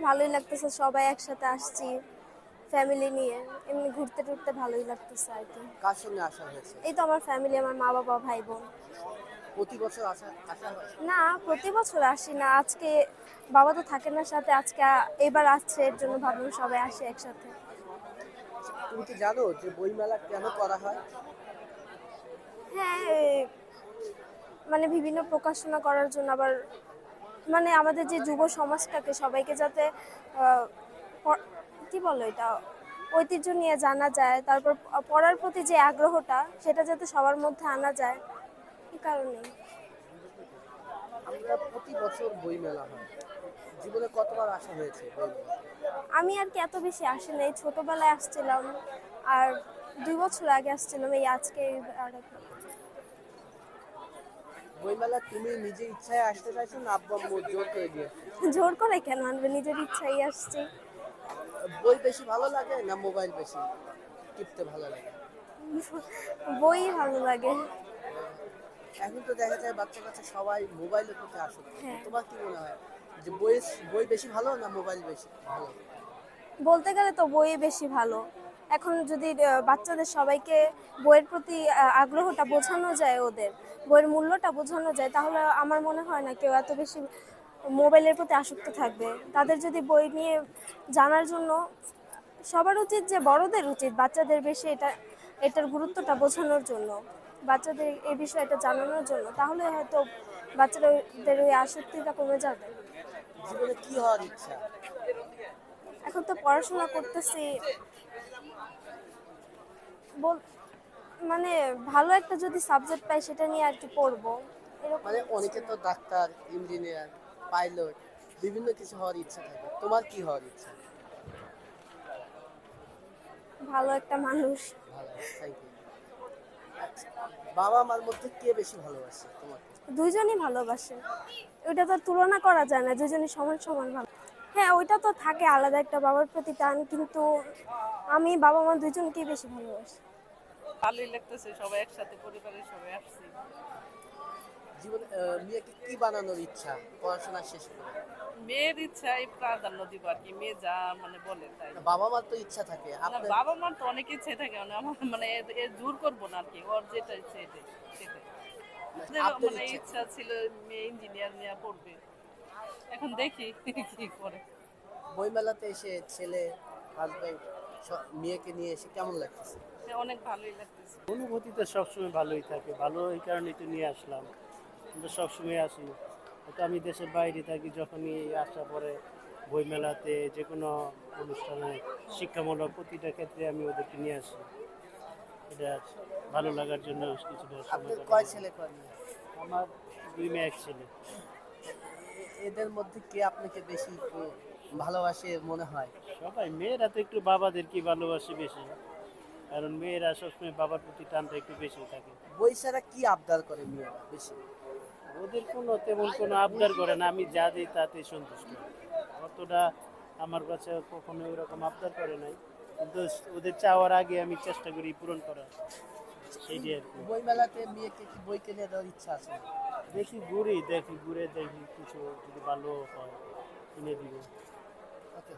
ভালোই লাগতেছে সবাই একসাথে আসছি ফ্যামিলি নিয়ে। এমনি ঘুরতে টুরতে ভালোই লাগতেছে আর কি। কার সঙ্গে আসা হয়েছে? এই তো আমার ফ্যামিলি আমার মা বাবা ভাই বোন। প্রতি বছর আসা আসা হয়? না প্রতি বছর আসি না। আজকে বাবা তো থাকে না সাথে আজকে এবার আসছে এর জন্য ভাবলাম সবাই আসে একসাথে। তুমি কি জানো যে বইমেলা কেন করা হয়? হ্যাঁ মানে বিভিন্ন প্রকাশনা করার জন্য আবার মানে আমাদের যে যুব সমাজটাকে সবাইকে যাতে কি বলো এটা ঐতিহ্য নিয়ে জানা যায় তারপর পড়ার প্রতি যে আগ্রহটা সেটা যাতে সবার মধ্যে আনা যায় এই কারণে আমরা প্রতি বছর বইমেলা হয়। জীবনে কতবার আসা হয়েছে আমি আর কি এত বেশি আসি নাই ছোটবেলায় আসছিলাম আর দুই বছর আগে আসছিলাম এই আজকে আর। বইমেলা তুমি নিজে ইচ্ছায় আসতে চাইছো না আব্বা আম্মু জোর করে দিয়ে? জোর করে কেন আনবে? নিজের ইচ্ছাই আসছি। বই বেশি ভালো লাগে না মোবাইল বেশি? টিপতে ভালো লাগে? বই ভালো লাগে। এখন তো দেখা যায় বাচ্চা কাচ্চা সবাই মোবাইলের প্রতি আসক্ত। হ্যাঁ। তোমার কি মনে হয় যে বই বই বেশি ভালো না মোবাইল বেশি ভালো? বলতে গেলে তো বই বেশি ভালো। এখন যদি বাচ্চাদের সবাইকে বইয়ের প্রতি আগ্রহটা বোঝানো যায় ওদের বইয়ের মূল্যটা বোঝানো যায় তাহলে আমার মনে হয় না কেউ এত বেশি মোবাইলের প্রতি আসক্ত থাকবে। তাদের যদি বই নিয়ে জানার জন্য সবার উচিত যে বড়দের উচিত বাচ্চাদের বেশি এটা এটার গুরুত্বটা বোঝানোর জন্য বাচ্চাদের এই বিষয়টা জানানোর জন্য তাহলে হয়তো বাচ্চাদের ওই আসক্তিটা কমে যাবে। জীবনে কি হওয়ার ইচ্ছা? এখন তো পড়াশোনা করতেছি বল মানে ভালো একটা যদি সাবজেক্ট পাই সেটা নিয়ে আর কি পড়ব। এরকম মানে অনেকে তো ডাক্তার ইঞ্জিনিয়ার পাইলট বিভিন্ন কিছু হওয়ার ইচ্ছা থাকে। তোমার কি হওয়ার ইচ্ছা? ভালো একটা মানুষ। ভালো থ্যাংক ইউ আচ্ছা বাবা মার মধ্যে কে বেশি ভালোবাসে তোমাকে? দুইজনই ভালোবাসে। ওইটা তো তুলনা করা যায় না দুজনই সমান সমান ভালো। হ্যাঁ ওইটা তো থাকে আলাদা একটা বাবার প্রতি টান কিন্তু আমি বাবা মা দুজনকেই বেশি ভালোবাসি। ভালোই লাগতেছে সবাই একসাথে পরিবারের সবাই আসছি। জীবনে মেয়েকে কি বানানোর ইচ্ছা? পড়াশোনা শেষ করে? মেয়ের ইচ্ছাই প্রাধান্য দিব আর কি মেয়ে যা মানে বলে তাই। বাবা মার তো ইচ্ছা থাকে। আপনার বাবা মার তো অনেক ইচ্ছে থাকে মানে আমার মানে এ- জোর করব না আর কি ওর যেটা ইচ্ছে এটাই সেটাই। মানে ইচ্ছা ছিল মেয়ে ইঞ্জিনিয়ার নিয়ে পড়বে। এখন দেখি কি করে। বইমেলাতে এসে ছেলে হাজবেন্ড মেয়েকে নিয়ে এসে কেমন লাগতেছে? অনেক ভালোই লাগতেছে। অনুভূতি তো সবসময় ভালোই থাকে। ভালো এই কারণে তো নিয়ে আসলাম। আমরা সবসময় আসি। হয়তো আমি দেশের বাইরে থাকি যখনই আসা পরে বইমেলাতে যে কোনো অনুষ্ঠানে শিক্ষামূলক প্রতিটা ক্ষেত্রে আমি ওদেরকে নিয়ে আসি। এটা ভালো লাগার জন্য কিছুটা সময়? আমার দুই মেয়ে এক ছেলে। এদের মধ্যে কে আপনাকে বেশি ভালোবাসে মনে হয়? সবাই মেয়েরা তো একটু বাবাদেরকে ভালোবাসে বেশি। কারণ মেয়েরা সবসময় বাবার প্রতি টানটা একটু বেশি থাকে। ছাড়া কি আবদার করে মেয়েরা বেশি? ওদের কোনো তেমন কোনো আবদার করে না আমি যা দিই তাতে সন্তুষ্ট। অতটা আমার কাছে কখনো ওরকম আবদার করে নাই। কিন্তু ওদের চাওয়ার আগে আমি চেষ্টা করি পূরণ করার। সেইটাই আর কি। বই মেলাতে মেয়েকে কি বই কিনে দেওয়ার ইচ্ছা আছে? দেখি ঘুরি দেখি ঘুরে দেখি কিছু যদি ভালো হয় কিনে দিব। আচ্ছা।